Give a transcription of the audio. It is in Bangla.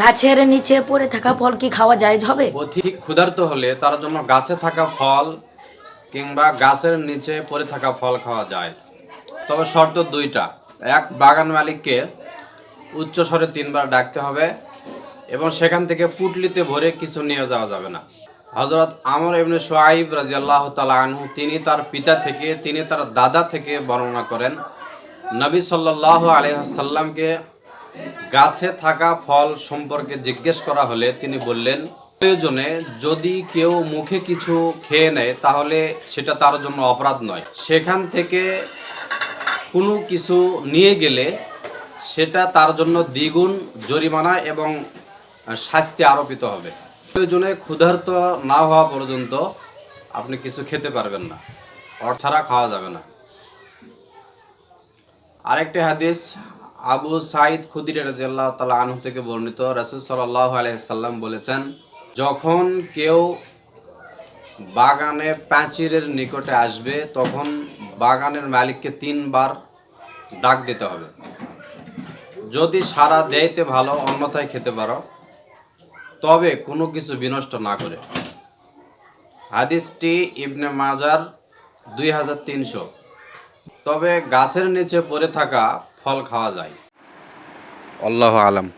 গাছের নিচে পড়ে থাকা ফল কি খাওয়া যায় হবে অধিক ক্ষুধার্ত হলে তার জন্য গাছে থাকা ফল কিংবা গাছের নিচে পড়ে থাকা ফল খাওয়া যায়। তবে শর্ত দুইটা। এক, বাগান মালিককে উচ্চ স্বরে তিনবার ডাকতে হবে এবং সেখান থেকে পুটলিতে ভরে কিছু নিয়ে যাওয়া যাবে না। হজরত আমর ইবনে সোয়াইব রাজিয়াল্লাহ তালা আনহু, তিনি তার পিতা থেকে, তিনি তার দাদা থেকে বর্ণনা করেন। নবী সাল্লাহ আলহাসাল্লামকে গাছে থাকা ফল সম্পর্কে জিজ্ঞেস করা হলে তিনি বললেন, প্রয়োজনে যদি কেউ মুখে কিছু খেয়ে নেয়, তাহলে সেটা তার জন্য অপরাধ নয়। সেখান থেকে কোনো কিছু নিয়ে গেলে সেটা তার জন্য দ্বিগুণ জরিমানা এবং শাস্তি আরোপিত হবে। প্রয়োজনে ক্ষুধার্ত না হওয়া পর্যন্ত আপনি কিছু খেতে পারবেন না। অর ছাড়া খাওয়া যাবে না। আরেকটি হাদিস আবু সাইদ খুদির রাজিয়াল্লাহ তালা আনহু থেকে বর্ণিত রাসুল সাল্লাহ আলহিসাল্লাম বলেছেন, যখন কেউ বাগানে প্যাঁচিরের নিকটে আসবে, তখন বাগানের মালিককে তিনবার ডাক দিতে হবে। যদি সারা দেয়তে ভালো, অন্যথায় খেতে পারো, তবে কোনো কিছু বিনষ্ট না করে। হাদিসটি ইবনে মাজার দুই হাজার তিনশো। তবে গাছের নিচে পড়ে থাকা ফল খাওয়া যায়। আল্লাহ আলম।